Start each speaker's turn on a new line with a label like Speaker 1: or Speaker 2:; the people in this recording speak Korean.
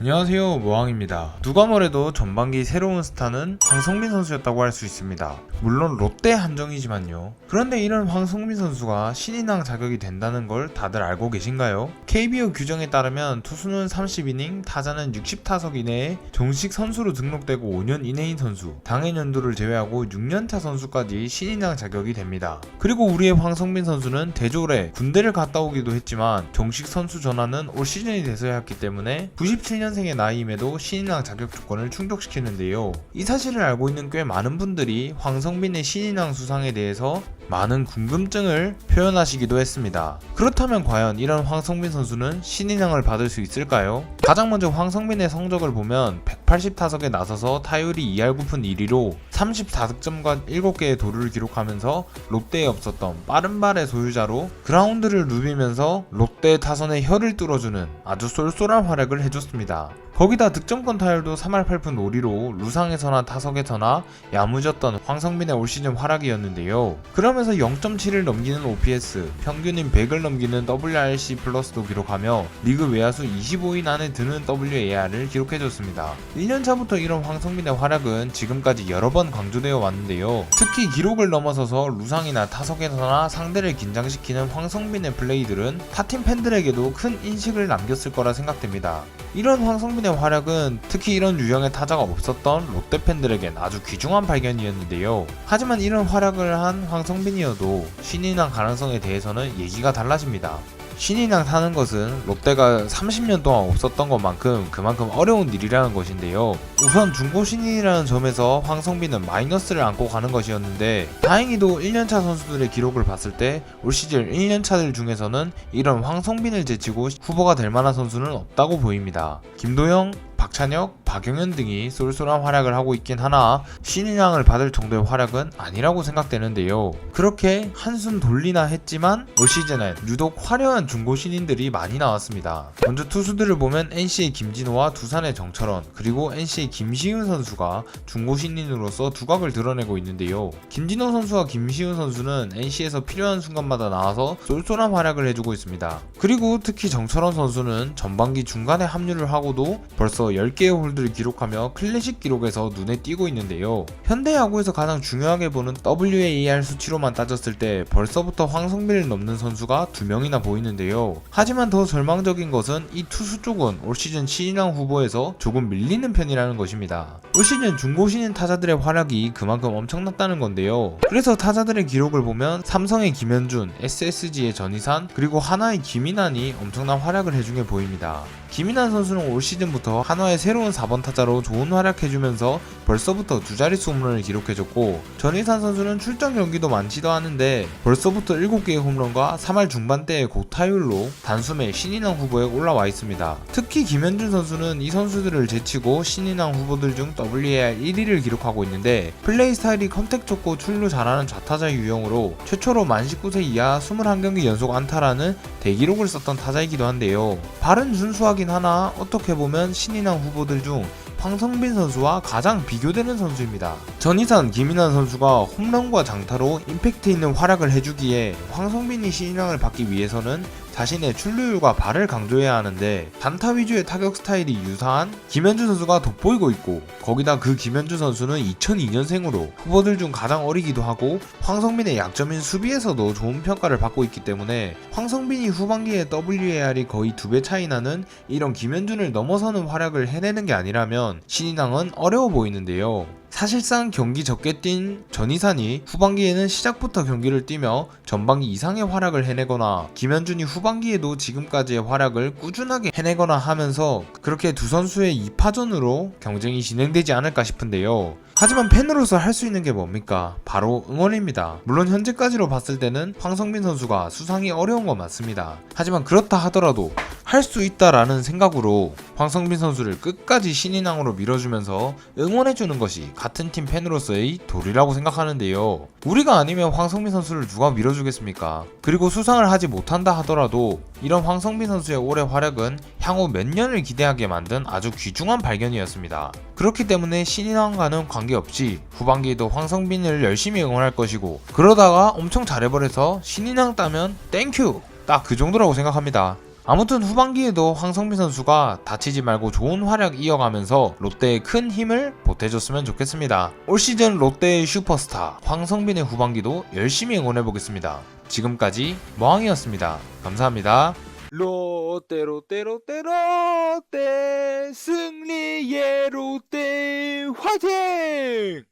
Speaker 1: 안녕하세요 모항입니다. 누가 뭐래도 전반기 새로운 스타는 황성민 선수였다고 할 수 있습니다. 물론 롯데 한정이지만요. 그런데 이런 황성민 선수가 신인왕 자격이 된다는 걸 다들 알고 계신가요? KBO 규정에 따르면 투수는 30이닝 타자는 60타석 이내에 정식 선수로 등록되고 5년 이내인 선수. 당해 연도를 제외하고 6년차 선수까지 신인왕 자격이 됩니다. 그리고 우리의 황성민 선수는 대졸에 군대를 갔다 오기도 했지만 정식 선수 전환은 올 시즌이 돼서야 했기 때문에 97년 생의 나이임에도 신인왕 자격 조건을 충족시키는데요. 이 사실을 알고 있는 꽤 많은 분들이 황성빈의 신인왕 수상에 대해서 많은 궁금증을 표현하시기도 했습니다. 그렇다면 과연 이런 황성빈 선수는 신인왕을 받을 수 있을까요? 가장 먼저 황성빈의 성적을 보면 180타석에 나서서 타율이 2할 9푼 1위로 34득점과 7개의 도루를 기록하면서 롯데에 없었던 빠른 발의 소유자로 그라운드를 누비면서 롯데 타선의 혀를 뚫어주는 아주 쏠쏠한 활약을 해줬습니다. 거기다 득점권 타율도 3할 8푼 5리로 루상에서나 타석에서나 야무졌던 황성빈의 올 시즌 활약이었는데요. 그러면서 0.7을 넘기는 OPS, 평균인 100을 넘기는 WRC 플러스도 기록하며 리그 외야수 25인 안에 드는 WAR을 기록해줬습니다. 1년차부터 이런 황성빈의 활약은 지금까지 여러 번 강조되어 왔는데요. 특히 기록을 넘어서서 루상이나 타석에서나 상대를 긴장시키는 황성빈의 플레이들은 타팀 팬들에게도 큰 인식을 남겼을 거라 생각됩니다. 이런 황성빈의 활약은 특히 이런 유형의 타자가 없었던 롯데 팬들에겐 아주 귀중한 발견이었는데요. 하지만 이런 활약을 한 황성빈이어도 신인왕 가능성에 대해서는 얘기가 달라집니다. 신인왕 타는 것은 롯데가 30년 동안 없었던 것만큼 그만큼 어려운 일이라는 것인데요. 우선 중고 신인이라는 점에서 황성빈은 마이너스를 안고 가는 것이었는데 다행히도 1년차 선수들의 기록을 봤을 때 올 시즌 1년차들 중에서는 이런 황성빈을 제치고 후보가 될 만한 선수는 없다고 보입니다. 김도영, 박찬혁, 박영현 등이 쏠쏠한 활약을 하고 있긴 하나 신인왕을 받을 정도의 활약은 아니라고 생각되는데요. 그렇게 한숨 돌리나 했지만 올 시즌엔 유독 화려한 중고 신인들이 많이 나왔습니다. 먼저 투수들을 보면 NC의 김진호와 두산의 정철원 그리고 NC의 김시윤 선수가 중고 신인으로서 두각을 드러내고 있는데요. 김진호 선수와 김시윤 선수는 NC에서 필요한 순간마다 나와서 쏠쏠한 활약을 해주고 있습니다. 그리고 특히 정철원 선수는 전반기 중간에 합류를 하고도 벌써 10개의 홀드 를 기록하며 클래식 기록에서 눈에 띄고 있는데요. 현대 야구에서 가장 중요하게 보는 WAR 수치로만 따졌을 때 벌써부터 황성빈을 넘는 선수가 2명이나 보이는데요. 하지만 더 절망적인 것은 이 투수 쪽은 올 시즌 신인왕 후보에서 조금 밀리는 편이라는 것입니다. 올 시즌 중고 신인 타자들의 활약이 그만큼 엄청났다는 건데요. 그래서 타자들의 기록을 보면 삼성의 김현준, SSG의 전희산, 그리고 하나의 김인환이 엄청난 활약을 해준 게 보입니다. 김인환 선수는 올 시즌부터 한화의 새로운 4번 타자로 좋은 활약해주면서 벌써부터 두 자릿수 홈런을 기록해줬고 전희산 선수는 출전 경기도 많지도 않은데 벌써부터 7개의 홈런과 3할 중반대의 고타율로 단숨에 신인왕 후보에 올라와 있습니다. 특히 김현준 선수는 이 선수들을 제치고 신인왕 후보들 중 WAR 1위를 기록하고 있는데 플레이 스타일이 컨택 좋고 출루 잘하는 좌타자 유형으로 최초로 만 19세 이하 21경기 연속 안타라는 대기록을 썼던 타자이기도 한데요. 발은 준수하긴 하나 어떻게 보면 신인왕 후보들 중 황성빈 선수와 가장 비교되는 선수입니다. 전희산, 김인환 선수가 홈런과 장타로 임팩트 있는 활약을 해주기에 황성빈이 신인왕을 받기 위해서는 자신의 출루율과 발을 강조해야 하는데 단타 위주의 타격 스타일이 유사한 김현주 선수가 돋보이고 있고 거기다 그 김현주 선수는 2002년생으로 후보들 중 가장 어리기도 하고 황성빈의 약점인 수비에서도 좋은 평가를 받고 있기 때문에 황성빈이 후반기에 WAR이 거의 두 배 차이 나는 이런 김현준을 넘어서는 활약을 해내는 게 아니라면 신인왕은 어려워 보이는데요. 사실상 경기 적게 뛴 전희산이 후반기에는 시작부터 경기를 뛰며 전반기 이상의 활약을 해내거나 김현준이 후반기에도 지금까지의 활약을 꾸준하게 해내거나 하면서 그렇게 두 선수의 2파전으로 경쟁이 진행되지 않을까 싶은데요. 하지만 팬으로서 할 수 있는 게 뭡니까? 바로 응원입니다. 물론 현재까지로 봤을 때는 황성빈 선수가 수상이 어려운 건 맞습니다. 하지만 그렇다 하더라도 할 수 있다라는 생각으로 황성빈 선수를 끝까지 신인왕으로 밀어주면서 응원해주는 것이 같은 팀 팬으로서의 도리라고 생각하는데요. 우리가 아니면 황성빈 선수를 누가 밀어주겠습니까? 그리고 수상을 하지 못한다 하더라도 이런 황성빈 선수의 올해 활약은 향후 몇 년을 기대하게 만든 아주 귀중한 발견이었습니다. 그렇기 때문에 신인왕과는 관계없이 후반기에도 황성빈을 열심히 응원할 것이고 그러다가 엄청 잘해버려서 신인왕 따면 땡큐 딱 그 정도라고 생각합니다. 아무튼 후반기에도 황성민 선수가 다치지 말고 좋은 활약 이어가면서 롯데에 큰 힘을 보태줬으면 좋겠습니다. 올 시즌 롯데의 슈퍼스타 황성빈의 후반기도 열심히 응원해보겠습니다. 지금까지 머항이었습니다. 감사합니다. 롯데 롯데 롯데 롯데 승리의 롯데 화이팅!